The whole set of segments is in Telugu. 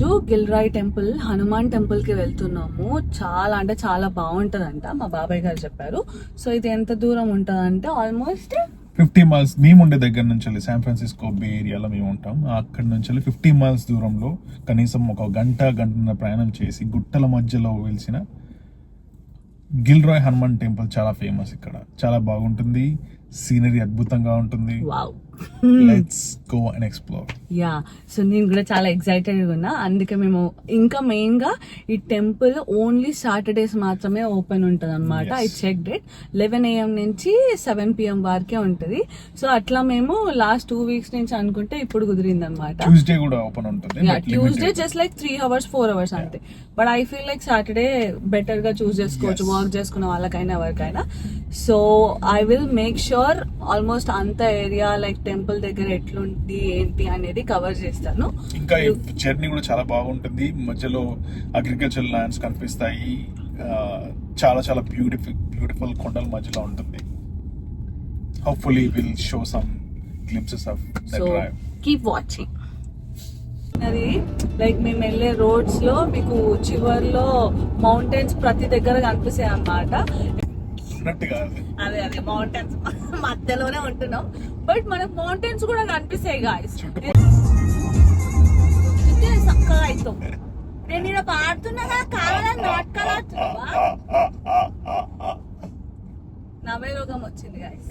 రోజు గిల్రాయ్ టెంపుల్ హనుమాన్ టెంపుల్కి వెళ్తున్నాము. చాలా అంటే చాలా బాగుంటదంట మా బాబాయ్ గారు చెప్పారు. సో ఇది ఎంత దూరం ఉంటదంటే ఆల్మోస్ట్ ఫిఫ్టీ మైల్స్ మేము ఉండే దగ్గర నుంచి వెళ్ళి శాన్ ఫ్రాన్సిస్కో బే ఏరియాలో మేము ఉంటాం అక్కడ నుంచి వెళ్ళి ఫిఫ్టీ మైల్స్ దూరంలో కనీసం ఒక గంట గంటన్నర ప్రయాణం చేసి గుట్టల మధ్యలో వెలిసిన గిల్రాయ్ హనుమాన్ టెంపుల్ చాలా ఫేమస్ ఇక్కడ. చాలా బాగుంటుంది. సీనరీ అద్భుతంగా ఉంటుంది. Wow. Let's go and explore yeah so నేను కూడా చాలా ఎక్సైటెడ్ ఉన్నా. అందుకే మేము ఇంకా మెయిన్గా ఈ టెంపుల్ ఓన్లీ సాటర్డేస్ మాత్రమే ఓపెన్ ఉంటది అనమాట I. Check date eleven AM నుంచి సెవెన్ పిఎం వరకే ఉంటది. సో అట్లా మేము లాస్ట్ టూ వీక్స్ నుంచి అనుకుంటే ఇప్పుడు కుదిరింది అనమాట ట్యూస్డే కూడా ఓపెన్ ఉంటుంది. Tuesday. Just like three hours four hours అంతే. But I feel like Saturday బెటర్గా చూస్ చేసుకోవచ్చు. వర్క్ చేసుకున్న వాళ్ళకైనా ఎవరికైనా. So I will make sure almost అంత ఏరియా లైక్ టెంపుల్ దగ్గర ఎట్లుంది ఏంటి అనేది కవర్ చేస్తాను. ఇంకా జర్నీ కూడా చాలా బాగుంటుంది. మధ్యలో అగ్రికల్చర్ ల్యాండ్స్ కనిపిస్తాయి. చాలా చాలా బ్యూటిఫుల్ బ్యూటిఫుల్ కొండల మధ్యలో ఉంటుంది. Hopefully will show some glimpses of drive keep watching అది లైక్ మేము వెళ్ళే రోడ్స్లో మీకు చివర్లో మౌంటైన్స్ ప్రతి దగ్గర కనిపిస్తాయి అన్నమాట. కాదు అదే అదే మౌంటైన్స్ మధ్యలోనే ఉంటున్నాం. బట్ మనకు మౌంటైన్స్ కూడా కనిపిస్తాయి గాయస్ చక్కగా అవుతాం నేను ఇక్కడ పాడుతున్నా కదా కావాలని నాటకాలు నవ్వే రోగం వచ్చింది గాయస్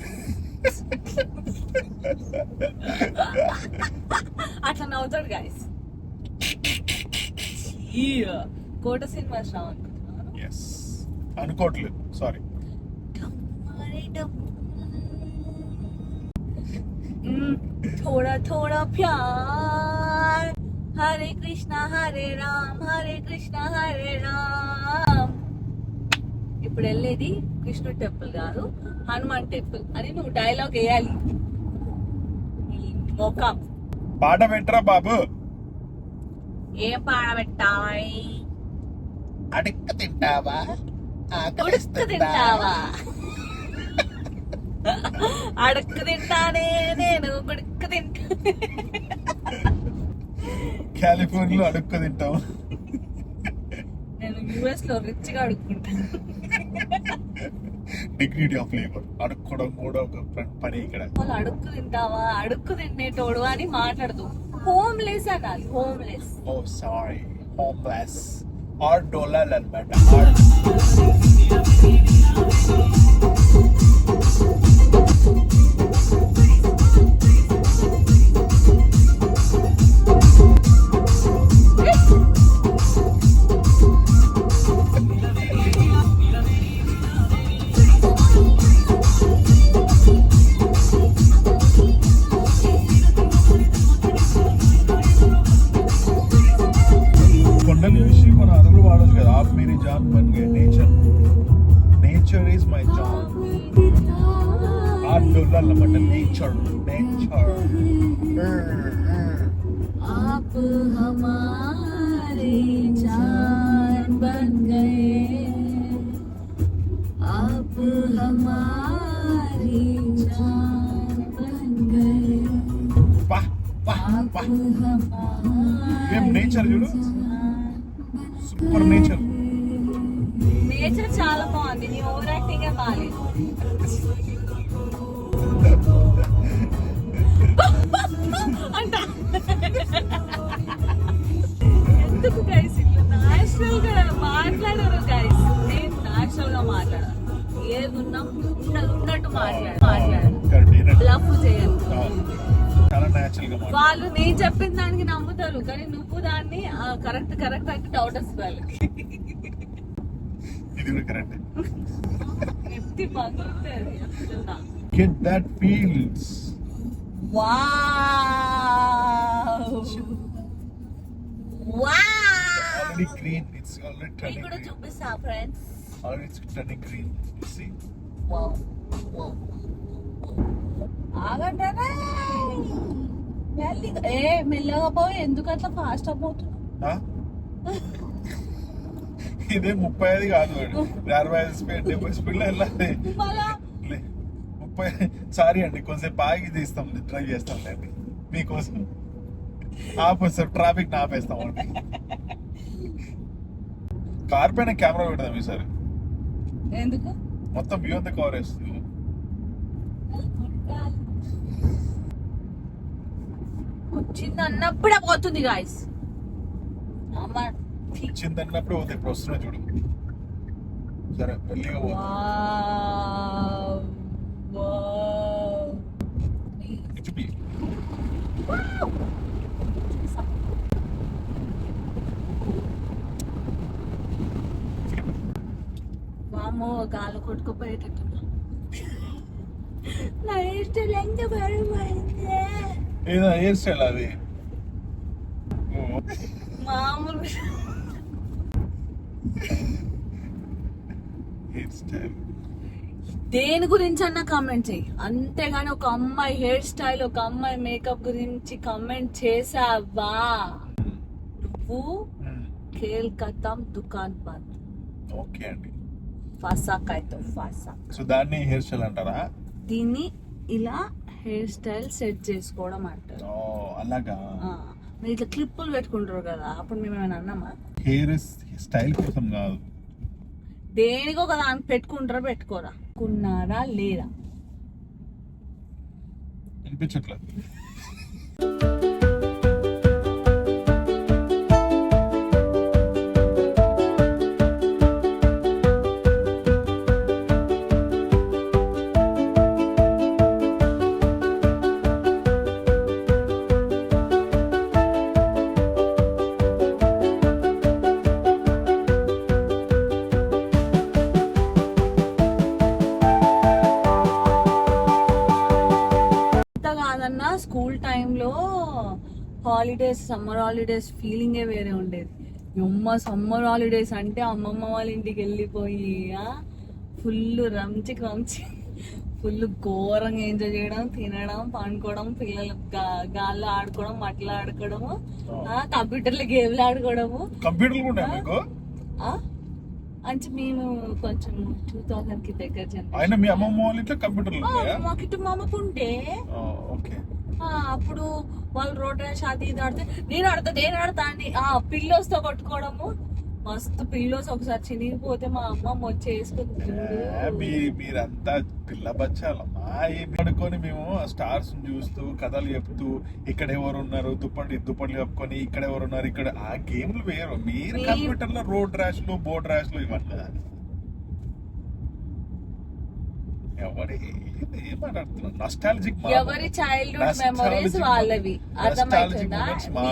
అట్లా నవ్వుతాడు గాయస్ కోట సినిమా అనుకోవట్లేదు. थोड़ा थोड़ा प्यार हरे कृष्णा हरे राम హరే కృష్ణ హరే రామ్ ఇప్పుడు వెళ్ళేది కృష్ణుడు టెంపుల్ కాదు హనుమాన్ టెంపుల్ అని నువ్వు డైలాగ్ వేయాలి ఈ మొఖం పాట పెట్టరా బాబు ఏం పాడబెట్టాలి అడిక్క తింటావా ఉడుక్కు తింటావా అడుక్కు తింటానే నేను గుడుక్కు తింటా. కాలిఫోర్నియాలో అడుక్క తింటాం నేను యుఎస్లో రిచ్గా అడుక్కుంటాను. Dignity of labour. అడుక్కోవడం కూడా ఒక పని ఇక్కడ. వాళ్ళు అడుక్కు తింటావా? అడుక్కు తినేటోడు అని మాట్లాడదు. హోమ్లెస్ అనాలి homeless. Oh sorry. Homeless. Or dollar అనమాట. ఆర్ పా ఏం నేచర్ చూడు? Super nature. నేచర్ చాలా బాగుంది. నీ ఓవర్ యాక్టింగ్ బాగాలేదు అంట. ఎందుకు గైస్ ఇట్లా నాచురల్గా మాట్లాడరు గైస్ నేను నాచురల్గా మాట్లాడాను. ఏది ఉన్నా ఉన్నది ఉన్నట్టు మాట్లాడు వాళ్ళు నేను చెప్పిన దానికి నమ్ముతారు కానీ నువ్వు దాన్ని కరెక్ట్ కరెక్ట్ అంటే డౌట్ వస్తుంది వాళ్ళకి. ఇది కూడా కరెక్ట్ ఎత్తి పగులుతుంది చెప్తున్నా get that feels wow wow already green it's already మీకు టర్నింగ్ కూడా గ్రీన్ చూపిస్తా friends already it's turning green see wow ఆగంటారా మెల్లి ఏ మెల్లగా పోయి ఎందుకు అట్లా ఫాస్ట్ అయిపోతున్నావు ఇదే ముప్పై ఐదు కాదు అరవై ఐదు స్పీడ్ డెబ్బై స్పీడ్ వెళ్ళాలి. ముప్పై సారీ అండి కొంచెం ఆగి తీస్తాం ట్రై చేస్తాం లేండి. మీకోసం ఆపేస్తాం ట్రాఫిక్ ఆపేస్తాం అండి కార్ పైన కెమెరా పెడదాం ఈసారి. ఎందుకు? మొత్తం వ్యూ అంతా కవర్ వేస్తుంది వచ్చింది అన్నప్పుడే పోతుంది గాయస్ ఇచ్చింది అన్నప్పుడు పోతే ఇప్పుడు వస్తున్నా చూడు సరే వెళ్ళిగా పో. వావ్. వావ్. ఇటు పి. వామ్మో గాలి కొట్టుకుపోయేటట్టు నా ఇష్టం ఎంత పడిపోయింది ఏదో హెయిర్ స్టైల్ అది. ఓ. మామూలు. Hair style. దేని గురించి అన్నా కామెంట్ చెయ్యి. అంతేగాని ఒక అమ్మాయి హెయిర్ స్టైల్ ఒక అమ్మాయి మేకప్ గురించి కామెంట్ చేసావా? నువ్వు ఖేల్ కథం దుకాన్ బంద్. ఓకే అండి. ఫాసా కైతో ఫాసా సో దాన్ని హెయిర్ స్టైల్ అంటారా? దీన్ని ఇలా హెయిర్ స్టైల్ సెట్ చేసుకోవడం అంటారు. అలాగా? మీరు ఇట్లా క్లిప్పులు పెట్టుకుంటారు కదా అప్పుడు మేము ఏమైనా అన్నామా? హెయిర్ స్టైల్ కోసం కాదు. దేనికో కదా దానికి పెట్టుకుంటారా పెట్టుకోరా? కున్నారా లేదా? వినిపించట్లేదు. స్కూల్ టైంలో హాలిడేస్ సమ్మర్ హాలిడేస్ ఫీలింగే వేరే ఉండేది. అమ్మ సమ్మర్ హాలిడేస్ అంటే అమ్మమ్మ వాళ్ళ ఇంటికి వెళ్ళిపోయి ఫుల్ రంచి రంచి ఫుల్ ఘోరంగా ఎంజాయ్ చేయడం తినడం పండుకోవడం పిల్లలు గాల్లో ఆడుకోవడం మట్టిలో ఆడుకోవడము కంప్యూటర్లో గేమ్లు ఆడుకోవడము. కంప్యూటర్లు కూడా ఉన్నాయి మీకు ఆ? అంటే మేము కొంచెం టూ థౌజండ్కి దగ్గర ఆయన మీ అమ్మమ్మ వాళ్ళ ఇంట్లో కంప్యూటర్లు ఉన్నాయా? మాకు ఇటు మామకుంటే ఆ, ఓకే. ఆ, అప్పుడు వాళ్ళు రోడ్ ర్యాష్ అది ఇది ఆడితే నేను ఆడతా నేను ఆడతా అని ఆ పిల్లోస్తో కొట్టుకోవడము. మస్తు పిల్లోస్ ఒకసారి చినిగిపోతే మా అమ్మమ్మ వచ్చి వేసుకుంది మీ మీరంతా పిల్ల బచ్చాలమ్మా ఏం పడుకొని మేము స్టార్స్ చూస్తూ కథలు చెప్తూ ఇక్కడ ఎవరు ఉన్నారు దుప్పటి దుప్పట్లు చెప్పుకొని ఇక్కడ ఎవరు ఉన్నారు ఇక్కడ ఆ గేమ్లు వేరు. మీరు మీ- కంప్యూటర్లో రోడ్ ర్యాష్లు బోర్డ్ ర్యాష్లు ఎవరి ఏం మాట్లాడుతున్నావు నస్టాలజిక్ ఎవరి చైల్డ్హుడ్ మెమరీస్ వాళ్ళవి. అర్థమవుతుందా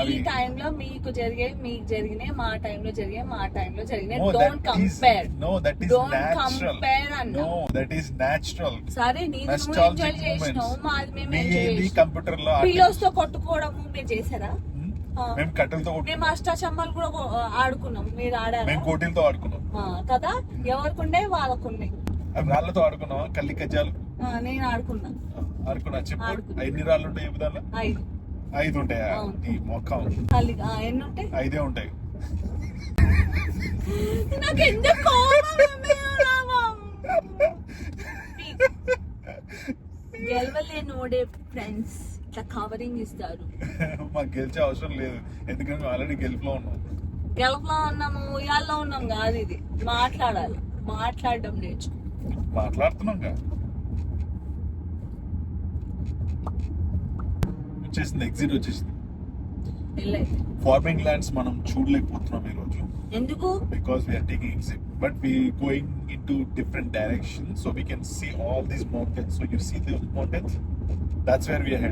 మీ. టైంలో మీకు జరిగే మీకు జరిగినాయి మా టైంలో జరిగే మా టైంలో జరిగినాయి No, don't compare Don't natural. compare అన్న. No, that is natural. సరే Nostalgic ఎంజాయ్ చేసినావు. మాది మేము ఎంజాయ్ కంప్యూటర్లో పిల్లోస్తో కొట్టుకోవడము మీరు చేశారా? Hmm? మేము కట్టెలతో కొట్టు- మేము అష్టాచమ్మాలు కూడా ఆడుకున్నాం. మీరు ఆడారా? మేము కోటిలతో ఆడుకున్నాం. కదా? ఎవరికుండే? వాళ్ళకుండే. అవి రాళ్ళతో ఆడుకున్నాం కల్లి కజ్జాలు? నేను ఆడుకున్నా. ఆడుకున్నా చెప్పు. ఎన్ని రాళ్ళు ఉంటాయి దానిలో? ఐదు. ఐదు ఉంటాయా. నీ మొక్కం ఎన్ని ఉంటాయి? ఐదే ఉంటాయి. నాకు ఎందుకు కోపం ఏమీ గెలవలేని ఓడే ఫ్రెండ్స్ ఇట్లా కవరింగ్ ఇస్తారు. మాకు గెలిచే అవసరం లేదు. ఎందుకంటే ఆల్రెడీ గెలుపులో ఉన్నాం. గెలవలో ఉన్నాము ఉయ్యాల్లో ఉన్నాం కాదు ఇది. మాట్లాడాలి. మాట్లాడడం నేర్చుకో. మాట్లాడుతున్నాం వచ్చేసింది ఎగ్జిట్ వచ్చేసింది ఫార్మింగ్ ల్యాండ్స్ మనం చూడలేకపోతున్నాం ఈరోజు ఎందుకు because we are taking exit but we going into different directions so we can see all these mountains so you see those mountains that's where we are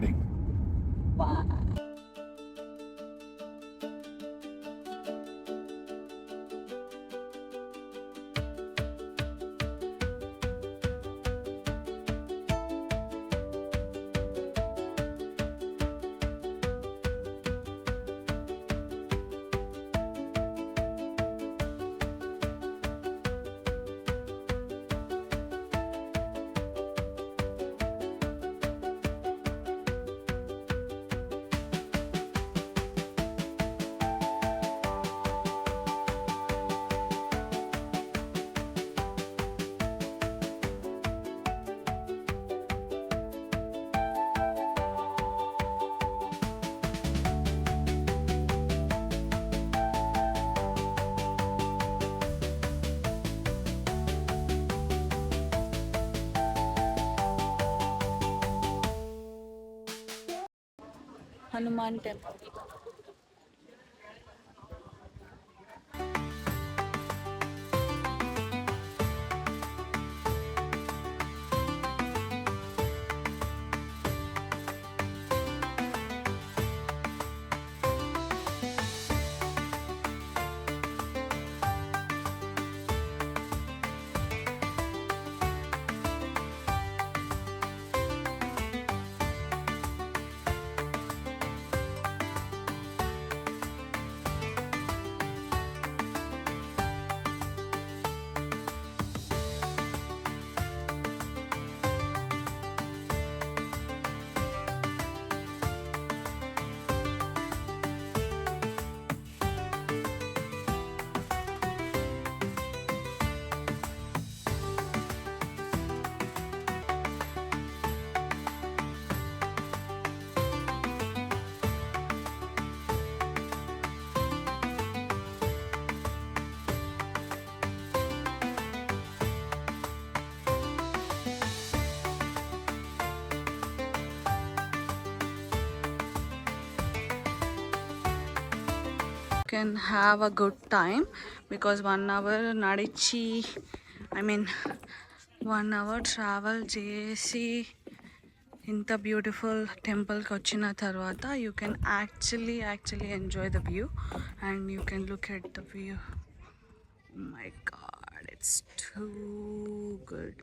ማንም አንድ can have a good time because one hour నడిచి I mean one hour travel చేసి ఇంత బ్యూటిఫుల్ టెంపుల్కి వచ్చిన తర్వాత you can actually actually enjoy the view and you can look at the view my God it's too good